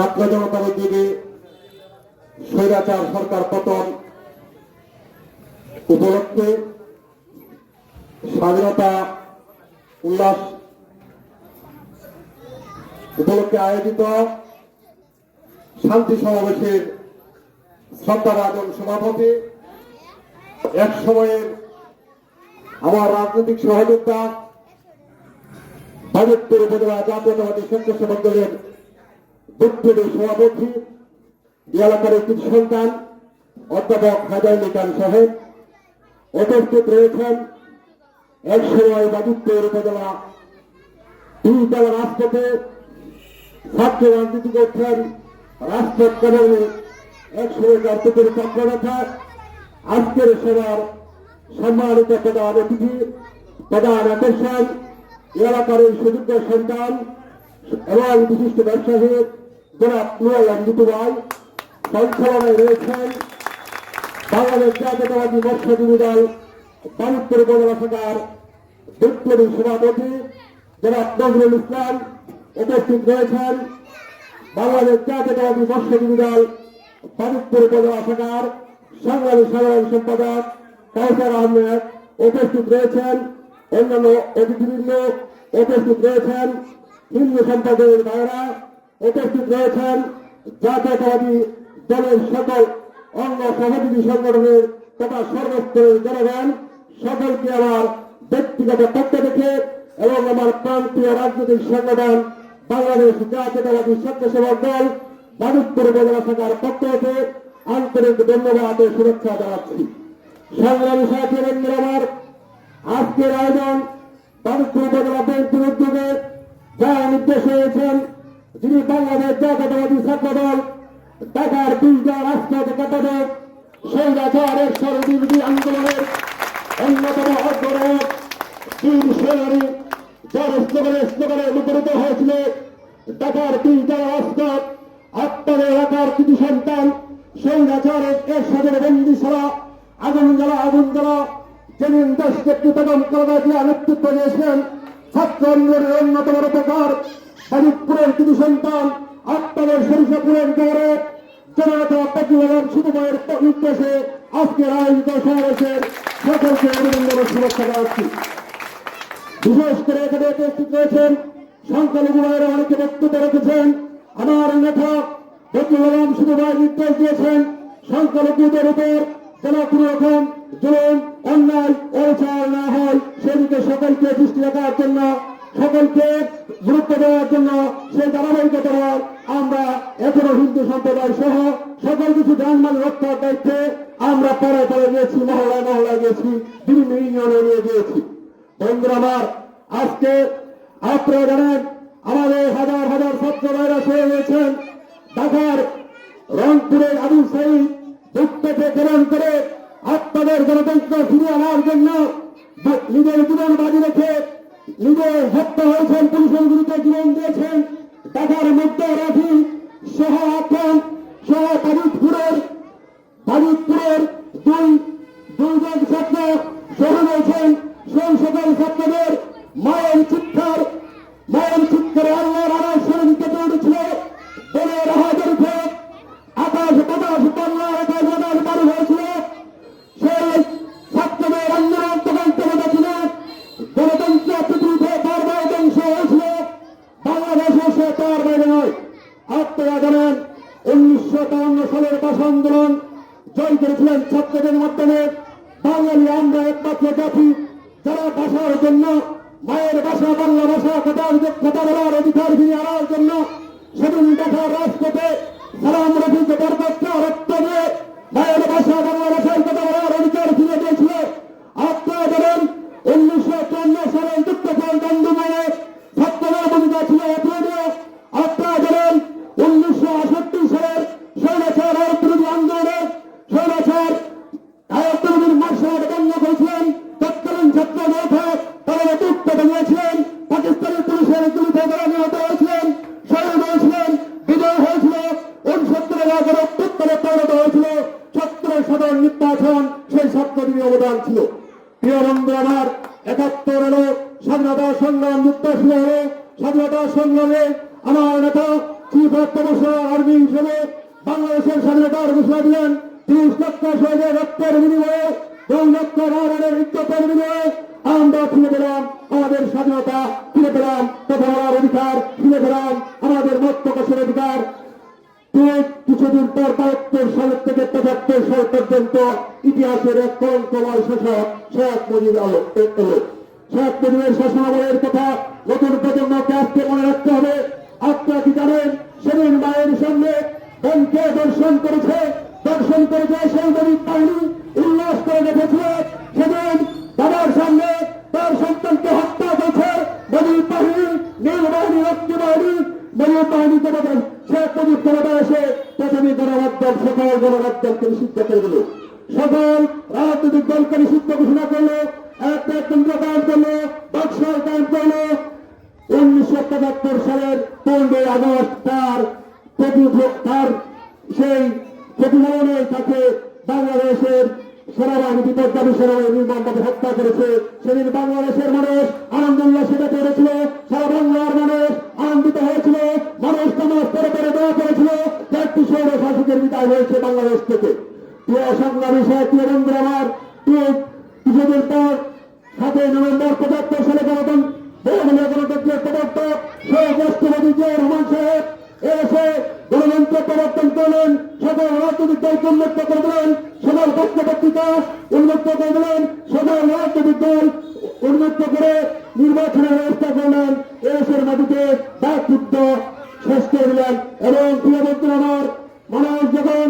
ছাত্র জনতার দিকে স্বৈরাচার সরকার পতন উপলক্ষে স্বাধীনতা, উল্লাস উপলক্ষে আয়োজিত শান্তি সমাবেশের শ্রদ্ধাভাজন সভাপতি। এক সময়ের আমার রাজনৈতিক সহযোগিতা বাজেটপুর উপজেলা জাতীয়তাবাদী স্বেচ্ছাসেবক দলের দুঃখের সভাপতি এলাকার একটি সন্তান, অধ্যাপক হাজার লিকান সাহেব, উপস্থিত রয়েছেন এক সময় বাজিতপুর উপজেলা দুই তলা রাজপথে ছাত্র রাজনীতি করছেন রাজপথ কর্মী এক সময় কার্তিকের চক্ররেখা, আজকের সভার সম্মানিত প্রধান অতিথি, প্রধান আকর্ষণ, এলাকার এই সুযোগ্য সন্তান এবং বিশিষ্ট ব্যবসায়ী যারা নুয়াল অঞ্জিত ভাই সঞ্চালনায় রয়েছেন বাংলাদেশ জাতীয়তাবাদী মৎস্যজীবী দল বাণিজ্য উপজেলা শাখার বিপ্লবী সভাপতি যারা নজরুল ইসলাম উপস্থিত রয়েছেন। বাংলাদেশ জাতীয়তাবাদী মৎস্যজীবী দল বাণিজ্য উপজেলা শাখার সংগ্রামী সাধারণ সম্পাদক কাউসার আহমেদ উপস্থিত রয়েছেন। অন্যান্য অতিথিবৃন্দ উপস্থিত রয়েছেন। হিন্দু সম্প্রদায়ের ভাইরা উপস্থিত রয়েছেন জাতীয়তাবাদী দলের সকল অঙ্গ সহযোগী সংগঠনের তথা সর্বস্তরের জনগণ, সকলকে আমার ব্যক্তিগত পক্ষ থেকে এবং আমার প্রান্তীয় রাজনৈতিক সংগঠন, বাংলাদেশ জাতীয়তাবাদী স্বেচ্ছাসেবক দল মানিকপুর উপজেলা শাখার পক্ষ থেকে আন্তরিক ধন্যবাদ শুভেচ্ছা জানাচ্ছি। সংগ্রামী সাথী আমার, আজকের আয়োজন মানিকপুর উপজেলা ব্যাংকের উদ্যোগে যারা নির্দেশ হয়েছেন যিনি বাংলাদেশ জাতীয়তাবাদী ছাত্র দল ঢাকার দুইটা রাজপথ কাটাবে সেই রাজারের সরবিরোধী আন্দোলনের অন্যতম অগ্রণক তিন সেনারী যার স্লোগানে স্লোগানে মুখরিত হয়েছিল। ঢাকার দুইটা রাজপথ আপনাদের এলাকার কিছু সন্তান সেই রাজারের এর সাথে বন্দি ছাড়া আগুন জ্বালা আগুন জ্বালা যেদিন দেশকে প্রতিপদন করা দিয়ে নেতৃত্ব দিয়েছেন, ছাত্র আন্দোলনের অন্যতম প্রকার ফরিদপুরের কিছু সন্তান আপনাদের সরিষাপুরের দৌড়ে জনতা বিশেষ অনেকে রেখেছেন। উপর যেন কোনো রকম জুলুম, অন্যায়, অবিচার না হয়, সেদিকে সকলকে দৃষ্টি রাখার জন্য সকলকে গুরুত্ব দেওয়ার জন্য সেই ধারাবাহিকতা আমরা এখনও হিন্দু সম্প্রদায় সহ সকল কিছু যানবাহন রক্ষার দায়িত্বে আমরা পরে পরে গিয়েছি মহলায় মহলায় গিয়েছি, বিভিন্ন ইউনিয়নে নিয়ে গিয়েছি। বন্ধুরা আমার, আজকে আপনারা জানেন, আমাদের হাজার হাজার ছাত্র ভাইরা সরে গিয়েছেন। ঢাকার রংপুরের আবু সাইদ দুঃখকে গ্রহণ করে আপনাদের গণতন্ত্র ফিরিয়ে আনার জন্য নিজের জীবন বাজি রেখে নিজে হত্যা হয়েছেন পুলিশের বিরুদ্ধে জীবন দিয়েছেন। ঢাকার মধ্যে রাখি সহ আপন সহ তারিখপুরের তারিখপুরের দুই, দুইজন ছাত্র শহীদ হয়েছেন। সেই সকল ছাত্রদের মায়ের চিৎকার মায়ের চিৎকারে আল্লাহর আড়াই শরীর কেটে উঠেছিল বনের হাজার ফের আকাশ বাতাস বাংলা আকাশ বাতাস বাড়ি হয়েছিল সেই ছাত্রদের আন্দোলন তখন চলে ছিল গণতন্ত্র পৃথিবীতে বারবার ধ্বংস হয়েছিল বাংলাদেশে সে তার বাইরে নয় আপনারা জানেন উনিশশো বাউন্ন সালের আন্দোলন। জয় করেছিলেন ছাত্রদের মাধ্যমে। বাঙালি আমরা একমাত্র জাতি। যারা জন্য, মায়ের ভাষা বাংলা ভাষা অধিকার আনার জন্য সেদিন দেখা রাজপথে সালাম রফিকে বরপত্র ছিল। প্রিয় একাত্তর এলো স্বাধীনতা সংগ্রাম যুদ্ধ শুরু হলো। স্বাধীনতা সংগ্রামে আমার নেতা চিফ অফ কমিশনার আর্মি হিসেবে বাংলাদেশের স্বাধীনতার ঘোষণা দিলেন। তিরিশ লক্ষ শহীদের রক্তের বিনিময়ে, দুই লক্ষ রানের ইজ্জতের বিনিময়ে আমরা ফিরে পেলাম। আমাদের স্বাধীনতা ফিরে পেলাম। কথা অধিকার ফিরে পেলাম। আমাদের মত প্রকাশের অধিকার। ঠিক কিছুদিন পর বাহাত্তর সাল থেকে পঁচাত্তর সাল পর্যন্ত ইতিহাসের এক কলঙ্কময় শাসক শেখ মুজিব আলো শেখ মুজিবের শাসনাবলীর কথা নতুন প্রজন্মকে আজকে মনে রাখতে হবে। আপনারা কি জানেন? সেদিন মায়ের সামনে বোনকে দর্শন করেছে দর্শন করেছে সেই বাহিনী, উল্লাস করে রেখেছিল সেদিন বাবার সামনে তার সন্তানকে হত্যা করেছে গরিব বাহিনী নীল বাহিনী রক্ত বাহিনী। গরিব বাহিনী তোমাদের শেখ মুজিব ক্ষমতা এসে প্রথমে গণমাধ্যম সকল গণমাধ্যমকে নিষিদ্ধ করে দিল। সকল রাজনৈতিক দলকে নিষিদ্ধ ঘোষণা করল, একটা কেন্দ্র করল করল। উনিশশো পঁচাত্তর সালের পনেরোই আগস্ট তার তার সেই প্রতিফলনে তাকে বাংলাদেশের সেনাবাহিনী বিপদগামী সেনাবাহিনী নির্মমভাবে হত্যা করেছে। সেদিন বাংলাদেশের মানুষ সংগ্রামী সাহিত্য বন্ধুরা আমার। কিছুদিন পর সাতই নভেম্বর পঁচাত্তর সালে গণতন্ত্র গণতন্ত্রের প্রবর্তক রাষ্ট্রপতি জিয়া রহমান সাহেব এসে গণতন্ত্র প্রবর্তন করলেন। সকল রাজনৈতিক দলকে উন্মুক্ত করে দিলেন। সকল পত্র পত্রিকা উন্মুক্ত করে দিলেন। সকল রাজনৈতিক দল উন্মুক্ত করে নির্বাচনের ব্যবস্থা করলেন। এসের মাটিতে ডাক যুদ্ধ শেষ করে দিলেন এবং প্রিয় বন্ধুরা আমার, মানুষ যখন